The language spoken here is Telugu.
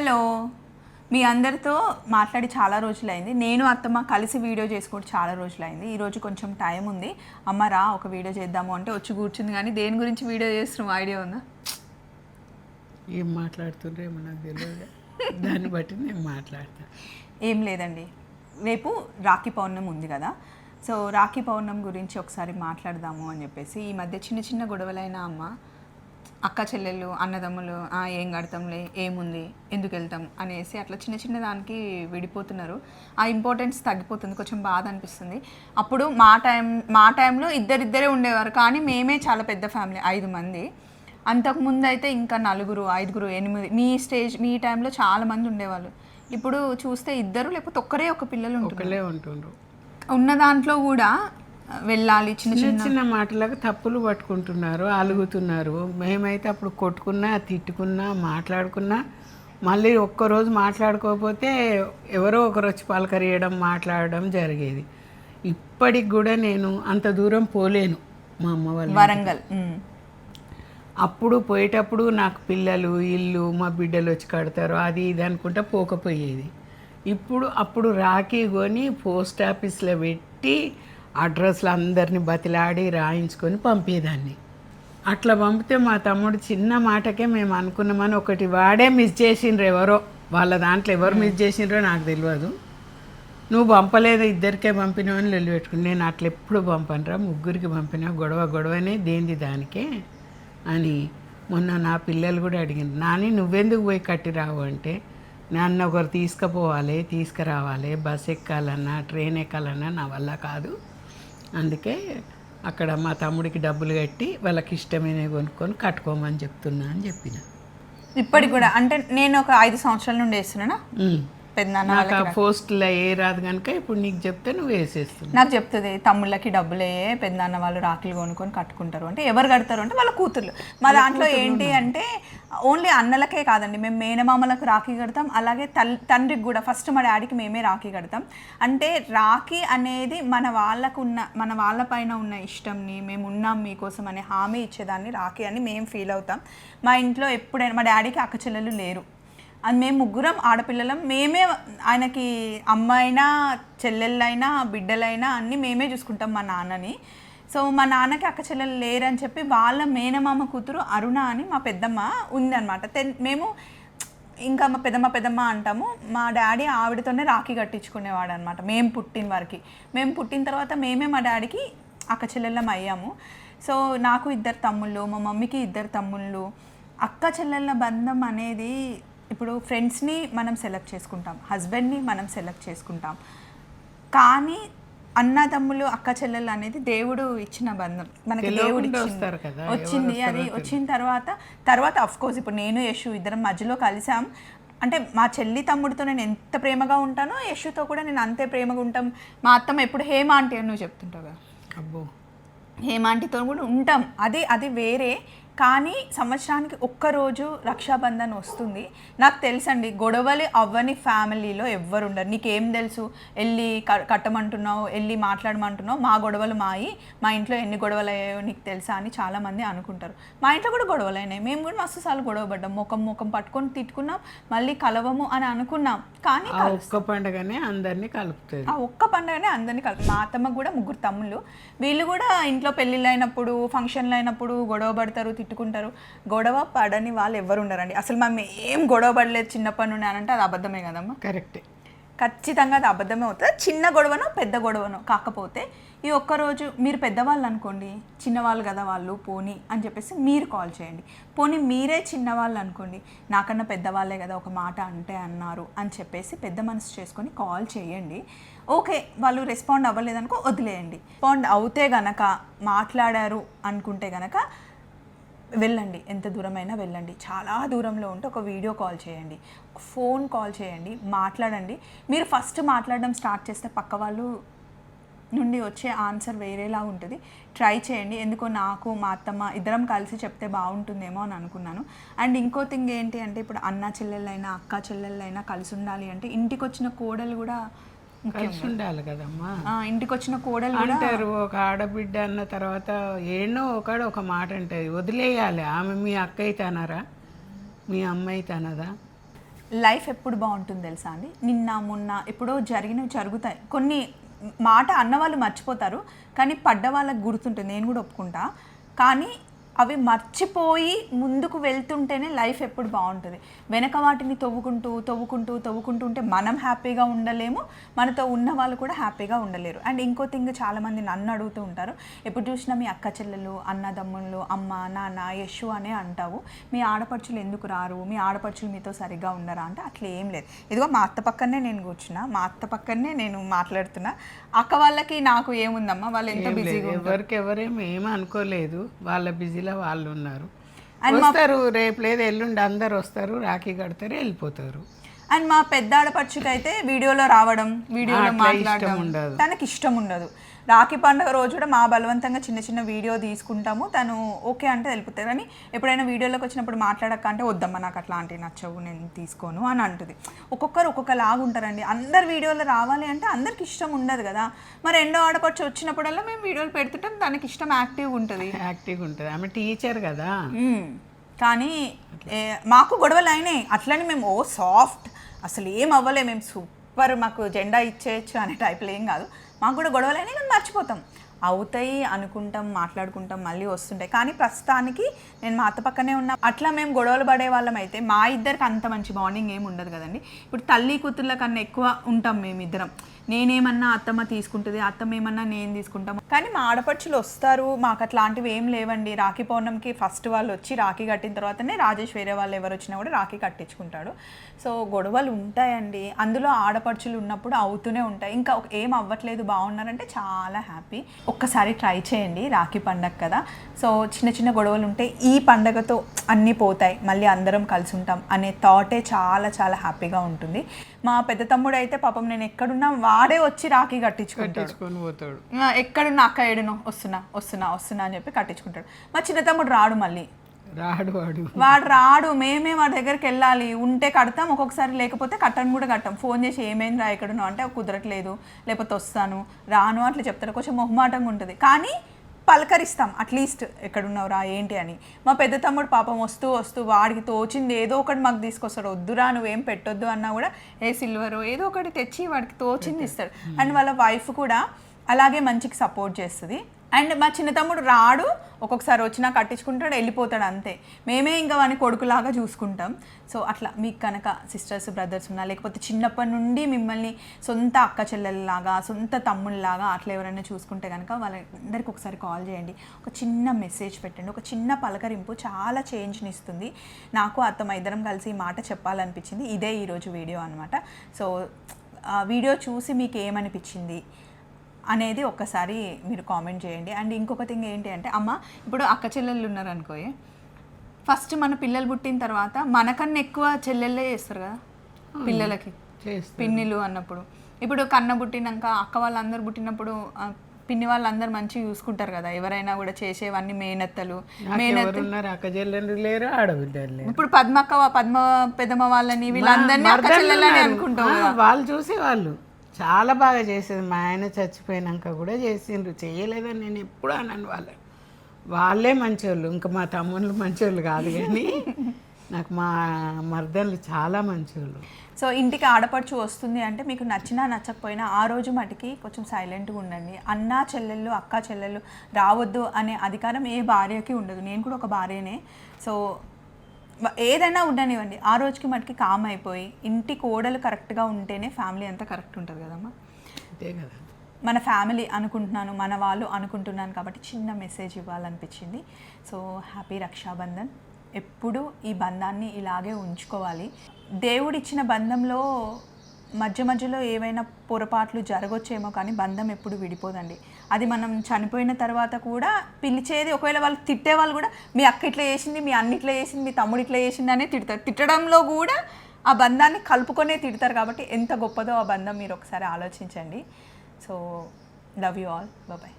హలో. మీ అందరితో మాట్లాడి చాలా రోజులైంది. నేను అత్తమ్మ కలిసి వీడియో చేసుకోవడం చాలా రోజులైంది. ఈరోజు కొంచెం టైం ఉంది. అమ్మ రా ఒక వీడియో చేద్దాము అంటే వచ్చి కూర్చుంది కానీ దేని గురించి వీడియో చేస్తున్నాం ఐడియా ఉందా? ఏం మాట్లాడుతుండ్రేమో నాకు తెలియదు. దాన్ని బట్టి నేను మాట్లాడతాను ఏం లేదండి. రేపు రాఖీ పౌర్ణమి ఉంది కదా. సో రాఖీ పౌర్ణమి గురించి ఒకసారి మాట్లాడదాము అని చెప్పేసి ఈ మధ్య చిన్న చిన్న గొడవలైన అమ్మ అక్క చెల్లెళ్ళు అన్నదమ్ములు "ఆ, ఏం కడతాంలే ఏముంది ఎందుకు వెళ్తాం? అనేసి అట్లా చిన్న చిన్న దానికి విడిపోతున్నారు. ఆ ఇంపార్టెన్స్ తగ్గిపోతుంది కొంచెం బాధ అనిపిస్తుంది. అప్పుడు మా టైం మా టైంలో ఇద్దరిద్దరే ఉండేవారు కానీ మేమే చాలా పెద్ద ఫ్యామిలీ ఐదు మంది. అంతకుముందు అయితే ఇంకా నలుగురు ఐదుగురు ఎనిమిది మీ స్టేజ్ మీ టైంలో చాలా మంది ఉండేవాళ్ళు. ఇప్పుడు చూస్తే ఇద్దరు లేకపోతే ఒక్కరే ఒక పిల్లలు ఉంటుండ్రు. ఉన్న దాంట్లో కూడా వెళ్ళాలి చిన్న చిన్న చిన్న మాటలకు తప్పులు పట్టుకుంటున్నారు అలుగుతున్నారు. మేమైతే అప్పుడు కొట్టుకున్నా తిట్టుకున్నా మాట్లాడుకున్నా మళ్ళీ ఒక్కరోజు మాట్లాడుకోకపోతే ఎవరో ఒకరు వచ్చి పలకరియడం మాట్లాడడం జరిగేది. ఇప్పటికి కూడా నేను అంత దూరం పోలేను మా అమ్మ వాళ్ళ వరంగల్. అప్పుడు పోయేటప్పుడు నాకు పిల్లలు ఇల్లు మా బిడ్డలు వచ్చి కడతారు అది ఇది అనుకుంటా పోకపోయేది. ఇప్పుడు అప్పుడు రాఖీ కొని పోస్ట్ ఆఫీస్లో పెట్టి అడ్రస్లు అందరిని బతిలాడి రాయించుకొని పంపేదాన్ని. అట్లా పంపితే మా తమ్ముడు చిన్న మాటకే మేము అనుకున్నామని ఒకటి వాడే మిస్ చేసిండ్రు ఎవరో వాళ్ళ దాంట్లో ఎవరు మిస్ చేసిండ్రో నాకు తెలియదు. నువ్వు పంపలేదు ఇద్దరికే పంపినావని లొల్లి పెట్టుకుని నేను అట్లా ఎప్పుడు పంపనరా ముగ్గురికి పంపినా గొడవ గొడవనే దేంది దానికే అని మొన్న నా పిల్లలు కూడా అడిగింది నాని నువ్వెందుకు పోయి కట్టి రావు అంటే నన్ను ఒకరు తీసుకుపోవాలి తీసుకురావాలి బస్ ఎక్కాలన్నా ట్రైన్ ఎక్కాలన్నా నా వల్ల కాదు. అందుకే అక్కడ మా తమ్ముడికి డబ్బులు కట్టి వాళ్ళకి ఇష్టమైనవి కొనుక్కొని కట్టుకోమని చెప్తున్నా అని చెప్పిన. ఇప్పటికి కూడా అంటే నేను ఒక ఐదు సంవత్సరాల నుండి వేస్తున్నానా? నాకు ఆ పోస్టులో ఏ రాదు కనుక ఇప్పుడు నీకు చెప్తే నువ్వు వేసేస్తున్నావు. నాకు చెప్తుంది తమ్ముళ్ళకి డబ్బులే పెద్దనాన్న వాళ్ళు రాఖీలు కొనుక్కొని కట్టుకుంటారు అంటే ఎవరు కడతారు అంటే వాళ్ళ కూతుర్లు. మా దాంట్లో ఏంటి అంటే ఓన్లీ అన్నలకే కాదండి మేము మేనమామలకు రాఖీ కడతాం అలాగే తల్ తండ్రికి కూడా ఫస్ట్ మా డాడీకి మేమే రాఖీ కడతాం. అంటే రాఖీ అనేది మన వాళ్ళకు ఉన్న మన వాళ్ళపైన ఉన్న ఇష్టంని మేము ఉన్నాం మీకోసం అనే హామీ ఇచ్చేదాన్ని రాఖీ అని మేము ఫీల్ అవుతాం. మా ఇంట్లో ఎప్పుడైనా మా డాడీకి అక్క చెల్లెలు లేరు. అది మేము ముగ్గురం ఆడపిల్లలం. మేమే ఆయనకి అమ్మాయినా చెల్లెళ్ళైనా బిడ్డలైనా అన్నీ మేమే చూసుకుంటాం మా నాన్నని. సో మా నాన్నకి అక్క చెల్లెలు లేరని చెప్పి వాళ్ళ మేనమామ కూతురు అరుణ అని మా పెద్దమ్మ ఉందన్నమాట. తెన్ మేము ఇంకా మా పెద్దమ్మ పెద్దమ్మ అంటాము. మా డాడీ ఆవిడతోనే రాఖీ కట్టించుకునేవాడు అనమాట మేము పుట్టిన వారికి. మేము పుట్టిన తర్వాత మేమే మా డాడీకి అక్క చెల్లెళ్ళం అయ్యాము. సో నాకు ఇద్దరు తమ్ముళ్ళు మా మమ్మీకి ఇద్దరు తమ్ముళ్ళు. అక్క చెల్లెళ్ళ బంధం అనేది ఇప్పుడు ఫ్రెండ్స్ని మనం సెలెక్ట్ చేసుకుంటాం. హస్బెండ్ని మనం సెలెక్ట్ చేసుకుంటాం. కానీ అన్న తమ్ముళ్ళు అక్క చెల్లెళ్ళు అనేది దేవుడు ఇచ్చిన బంధం. మనకి దేవుడు వచ్చింది అది వచ్చిన తర్వాత తర్వాత అఫ్ కోర్స్ ఇప్పుడు నేను యశు ఇద్దరం మధ్యలో కలిసాం. అంటే మా చెల్లి తమ్ముడితో నేను ఎంత ప్రేమగా ఉంటానో యశుతో కూడా నేను అంతే ప్రేమగా ఉంటాం. మా అత్తమ్మ ఎప్పుడు హేమ ఆంటీ అని నువ్వు చెప్తుంటావు కదా? అబ్బో. హేమాంటితో కూడా ఉంటాం. అది అది వేరే. కానీ సంవత్సరానికి ఒక్కరోజు రక్షాబంధన్ వస్తుంది. నాకు తెలుసండి గొడవలు అవ్వని ఫ్యామిలీలో ఎవ్వరు ఉండరు నీకేం తెలుసు? వెళ్ళి కట్టమంటున్నావు వెళ్ళి మాట్లాడమంటున్నావు మా గొడవలు మాయి. మా ఇంట్లో ఎన్ని గొడవలు అయ్యాయో నీకు తెలుసా అని చాలామంది అనుకుంటారు. మా ఇంట్లో కూడా గొడవలు అయినాయి మేము కూడా మస్తు సార్లు గొడవ పడ్డాం. ముఖం ముఖం పట్టుకొని తిట్టుకున్నాం మళ్ళీ కలవము అని అనుకున్నాం. కానీ ఒక్క పండగనే అందరినీ కలుపుతుంది. ఆ ఒక్క పండుగనే అందరినీ కలిపి మా అత్తమ్మ కూడా ముగ్గురు తమ్ముళ్ళు. వీళ్ళు కూడా ఇంట్లో పెళ్ళిళ్ళు అయినప్పుడు ఫంక్షన్లు అయినప్పుడు గొడవ పడతారు తిట్టుకుంటారు గొడవ పడని వాళ్ళు ఎవరు ఉండరండి. అసలు మనం ఏం గొడవ పడలేదు చిన్నప్పటి నుండి అని అంటే అది అబద్ధమే కదమ్మా? కరెక్టే. ఖచ్చితంగా అది అబద్ధమే అవుతుంది. చిన్న గొడవనో పెద్ద గొడవనో కాకపోతే ఈ ఒక్కరోజు మీరు పెద్దవాళ్ళు అనుకోండి చిన్నవాళ్ళు కదా వాళ్ళు పోనీ అని చెప్పేసి మీరు కాల్ చేయండి. పోనీ మీరే చిన్నవాళ్ళు అనుకోండి నాకన్నా పెద్దవాళ్ళే కదా ఒక మాట అంటే అన్నారు అని చెప్పేసి పెద్ద మనసు చేసుకొని కాల్ చేయండి. ఓకే వాళ్ళు రెస్పాండ్ అవ్వలేదనుకో వదిలేయండి. రెస్పాండ్ అవుతే గనక మాట్లాడారు అనుకుంటే గనక వెళ్ళండి. ఎంత దూరమైనా వెళ్ళండి. చాలా దూరంలో ఉంటే ఒక వీడియో కాల్ చేయండి. ఫోన్ కాల్ చేయండి. మాట్లాడండి. మీరు ఫస్ట్ మాట్లాడడం స్టార్ట్ చేస్తే పక్క వాళ్ళు నుండి వచ్చే ఆన్సర్ వేరేలా ఉంటుంది. ట్రై చేయండి. ఎందుకో నాకు మా అత్తమ్మ ఇద్దరం కలిసి చెప్తే బాగుంటుందేమో అని అనుకున్నాను. అండ్ ఇంకో థింగ్ ఏంటి అంటే ఇప్పుడు అన్న చెల్లెళ్ళైనా అక్క చెల్లెళ్ళైనా కలిసి ఉండాలి అంటే ఇంటికి వచ్చిన కోడలు కూడా కలిసి ఉండాలి కదమ్మా. ఇంటికి వచ్చిన కోడలు కూడా అంటారు ఒక ఆడబిడ్డ అన్న తర్వాత ఏనో ఒకడు ఒక మాట అంటది వదిలేయాలి ఆమె మీ అక్క అయితే అనారా మీ అమ్మ అయితే అనదా లైఫ్ ఎప్పుడు బాగుంటుంది తెలుసా అండి? నిన్న మొన్న ఎప్పుడో జరిగినవి జరుగుతాయి. కొన్ని మాట అన్నవాళ్ళు మర్చిపోతారు కానీ పడ్డ వాళ్ళకి గుర్తుంటుంది నేను కూడా ఒప్పుకుంటా. కానీ అవి మర్చిపోయి ముందుకు వెళ్తుంటేనే లైఫ్ ఎప్పుడు బాగుంటుంది. వెనక వాటిని తవ్వుకుంటూ తవ్వుకుంటూ తవ్వుకుంటూ ఉంటే మనం హ్యాపీగా ఉండలేము. మనతో ఉన్న వాళ్ళు కూడా హ్యాపీగా ఉండలేరు. అండ్ ఇంకో థింగ్ చాలామంది నన్ను అడుగుతూ ఉంటారు. ఎప్పుడు చూసినా మీ అక్క చెల్లెలు అన్నదమ్ముళ్ళు అమ్మ నాన్న యశు అనే అంటావు. మీ ఆడపడుచులు ఎందుకు రారు? మీ ఆడపడుచులు మీతో సరిగ్గా ఉండరా అంటే అట్లా ఏం లేదు. ఇదిగో మా అత్త పక్కనే నేను కూర్చున్నా. మా అత్త పక్కనే నేను మాట్లాడుతున్నా. అక్క వాళ్ళకి నాకు ఏముందమ్మా? వాళ్ళు ఎంత. బిజీగా ఎవరికి ఎవరేం ఏం అనుకోలేదు. వాళ్ళ బిజీలో వాళ్ళు ఉన్నారు. వస్తారు రేపు లేదు ఎల్లుండి అందరు వస్తారు రాఖీ కడతారు వెళ్ళిపోతారు. అండ్ మా పెద్ద అయితే వీడియోలో రావడం వీడియోలో మాట్లాడడం ఉండదు. తనకి ఇష్టం ఉండదు. రాఖీ పండుగ రోజు కూడా మా బలవంతంగా చిన్న చిన్న వీడియో తీసుకుంటాము. తను ఓకే అంటే వెళ్ళిపోతుంది కానీ ఎప్పుడైనా వీడియోలోకి వచ్చినప్పుడు మాట్లాడక అంటే వద్దమ్మా నాకు అట్లాంటివి నచ్చవు నేను తీసుకోను అని అంటుంది. ఒక్కొక్కరు ఒక్కొక్క లాగా ఉంటారండి. అందరు వీడియోలో రావాలి అంటే అందరికి ఇష్టం ఉండదు కదా. మరి రెండో ఆడపడుచు వచ్చినప్పుడల్లా మేము వీడియోలు పెడుతుంటాం. తనకి ఇష్టం యాక్టివ్గా ఉంటుంది. యాక్టివ్గా ఉంటుంది. ఆమె టీచర్ కదా. కానీ మాకు గొడవలు అయినాయి. అట్లని మేము ఓ సాఫ్ట్ అసలు ఏం అవ్వలే. మేము సూపర్ మాకు జెండా ఇచ్చేయచ్చు అనే టైప్లో ఏం కాదు. మాకు కూడా గొడవలు కానీ మర్చిపోతాం. అవుతాయి అనుకుంటాం మాట్లాడుకుంటాం మళ్ళీ వస్తుంటాయి. కానీ ప్రస్తుతానికి నేను మా అత్త పక్కనే ఉన్నా అట్లా మేము గొడవలు పడే వాళ్ళం అయితే మా ఇద్దరికి అంత మంచి బాండింగ్ ఏమి ఉండదు కదండి. ఇప్పుడు తల్లి కూతుర్ల కన్నా ఎక్కువ ఉంటాం మేమిద్దరం. నేనేమన్నా అత్తమ్మ తీసుకుంటుంది అత్తమ్మ ఏమన్నా నేను తీసుకుంటాము కానీ మా ఆడపడుచులు వస్తారు మాకు అట్లాంటివి ఏం లేవండి. రాఖీ పౌర్ణమికి ఫస్ట్ వాళ్ళు వచ్చి రాఖీ కట్టిన తర్వాతనే రాజేష్ వేరే వాళ్ళు ఎవరు వచ్చినా కూడా రాఖీ కట్టించుకుంటాడు. సో గొడవలు ఉంటాయండి. అందులో ఆడపడుచులు ఉన్నప్పుడు అవుతూనే ఉంటాయి. ఇంకా ఏం అవ్వట్లేదు బాగున్నారంటే చాలా హ్యాపీ. ఒక్కసారి ట్రై చేయండి రాఖీ పండగ కదా. సో చిన్న చిన్న గొడవలు ఉంటే ఈ పండగతో అన్నీ పోతాయి. మళ్ళీ అందరం కలిసి ఉంటాం అనే థాటే చాలా చాలా హ్యాపీగా ఉంటుంది. మా పెద్ద తమ్ముడు అయితే పాపం నేను ఎక్కడున్నా వా వాడే వచ్చి రాఖీ కట్టించుకుంటాడు. ఎక్కడున్నా అక్క ఏడును వస్తున్నా వస్తున్నా వస్తున్నా అని చెప్పి కట్టించుకుంటాడు. మా చిన్న తమ్ముడు రాడు మళ్ళీ. రాడు వాడు. వాడు రాడు మేమే వాడి దగ్గరికి వెళ్ళాలి. ఉంటే కడతాం ఒక్కొక్కసారి లేకపోతే కట్టను కూడా కట్టాం. ఫోన్ చేసి ఏమైంది రా ఎక్కడున్నావు? అంటే కుదరట్లేదు లేకపోతే వస్తాను రాను అట్లా చెప్తారు కొంచెం మొహమాటంగా ఉంటుంది. కానీ పలకరిస్తాం అట్లీస్ట్ ఎక్కడున్నావురా ఏంటి అని. మా పెద్ద తమ్ముడు పాపం వస్తూ వస్తూ వాడికి తోచింది ఏదో ఒకటి మాకు తీసుకొస్తాడు వద్దురా నువ్వేం పెట్టొద్దు అన్నా కూడా ఏ సిల్వర్ ఏదో ఒకటి తెచ్చి వాడికి తోచింది ఇస్తాడు. అండ్ వాళ్ళ వైఫ్ కూడా అలాగే మంచికి సపోర్ట్ చేస్తుంది. అండ్ మా చిన్న తమ్ముడు రాడు ఒక్కొక్కసారి వచ్చినా కట్టించుకుంటాడు వెళ్ళిపోతాడు అంతే. మేమే ఇంకా వాని కొడుకులాగా చూసుకుంటాం. సో అట్లా మీకు కనుక సిస్టర్స్ బ్రదర్స్ ఉన్నా లేకపోతే చిన్నప్పటి నుండి మిమ్మల్ని సొంత అక్క చెల్లెల్లాగా సొంత తమ్ముళ్ళలాగా అట్లా ఎవరైనా చూసుకుంటే కనుక వాళ్ళందరికీ ఒకసారి కాల్ చేయండి. ఒక చిన్న మెసేజ్ పెట్టండి. ఒక చిన్న పలకరింపు చాలా చేంజ్ని ఇస్తుంది. నాకు అత్తమ్మ ఇద్దరం కలిసి ఈ మాట చెప్పాలనిపించింది. ఇదే ఈరోజు వీడియో అనమాట సో ఆ వీడియో చూసి మీకు ఏమనిపించింది? అనేది ఒక్కసారి మీరు కామెంట్ చేయండి. అండ్ ఇంకొక థింగ్ ఏంటి అంటే అమ్మ ఇప్పుడు అక్క చెల్లెళ్ళు ఉన్నారు అనుకోయే ఫస్ట్ మన పిల్లలు పుట్టిన తర్వాత మనకన్నా ఎక్కువ చెల్లెళ్ళే చేస్తారు కదా పిల్లలకి. పిన్నిలు అన్నప్పుడు. ఇప్పుడు కన్న పుట్టినాక అక్క వాళ్ళందరూ పుట్టినప్పుడు పిన్ని వాళ్ళందరూ మంచిగా చూసుకుంటారు కదా ఎవరైనా కూడా చేసేవన్నీ మేనత్తలు. లేరు ఆడబిడ్డలు లేరు. ఇప్పుడు పద్మక్క పద్మ పెదమ వాళ్ళని వీళ్ళందరినీ అక్క చెల్లెలని. అనుకుంటాం వాళ్ళు చూసేవాళ్ళు. చాలా బాగా చేసేది. మా ఆయన చచ్చిపోయినాక కూడా చేసిండ్రు. చేయలేదని నేను ఎప్పుడు అన్నాను వాళ్ళని. వాళ్ళే మంచోళ్ళు. ఇంకా మా తమ్ముళ్ళు మంచోళ్ళు కాదు కానీ నాకు మా మర్దన్లు చాలా మంచోళ్ళు. సో ఇంటికి ఆడపడుచు వస్తుంది అంటే మీకు నచ్చినా నచ్చకపోయినా ఆ రోజు మటుకి కొంచెం సైలెంట్గా ఉండండి. అన్న చెల్లెళ్ళు అక్క చెల్లెళ్ళు రావద్దు అనే అధికారం ఏ భార్యకి ఉండదు. నేను కూడా ఒక భార్యనే. సో ఏదైనా ఉండనివ్వండి. ఆ రోజుకి మటుకి కామ్ అయిపోయి ఇంటి కోడలు కరెక్ట్గా ఉంటేనే ఫ్యామిలీ అంతా కరెక్ట్ ఉంటుంది కదమ్మా. అంతే కదా. మన ఫ్యామిలీ అనుకుంటున్నాను మన వాళ్ళు అనుకుంటున్నాను కాబట్టి చిన్న మెసేజ్ ఇవ్వాలనిపించింది. So happy Rakshabandhan. ఎప్పుడు ఈ బంధాన్ని ఇలాగే ఉంచుకోవాలి. దేవుడిచ్చిన బంధంలో మధ్య మధ్యలో ఏవైనా పొరపాట్లు జరగొచ్చేమో కానీ బంధం ఎప్పుడు విడిపోదండి. అది మనం చనిపోయిన తర్వాత కూడా పిలిచేది ఒకవేళ వాళ్ళు తిట్టే వాళ్ళు కూడా మీ అక్క ఇట్లా చేసింది మీ అన్న ఇట్లా చేసింది మీ తమ్ముడు ఇట్లా చేసింది అనే తిడతారు తిట్టడంలో కూడా ఆ బంధాన్ని కలుపుకొనే తిడతారు కాబట్టి ఎంత గొప్పదో ఆ బంధం మీరు ఒకసారి ఆలోచించండి. So love you all. Bye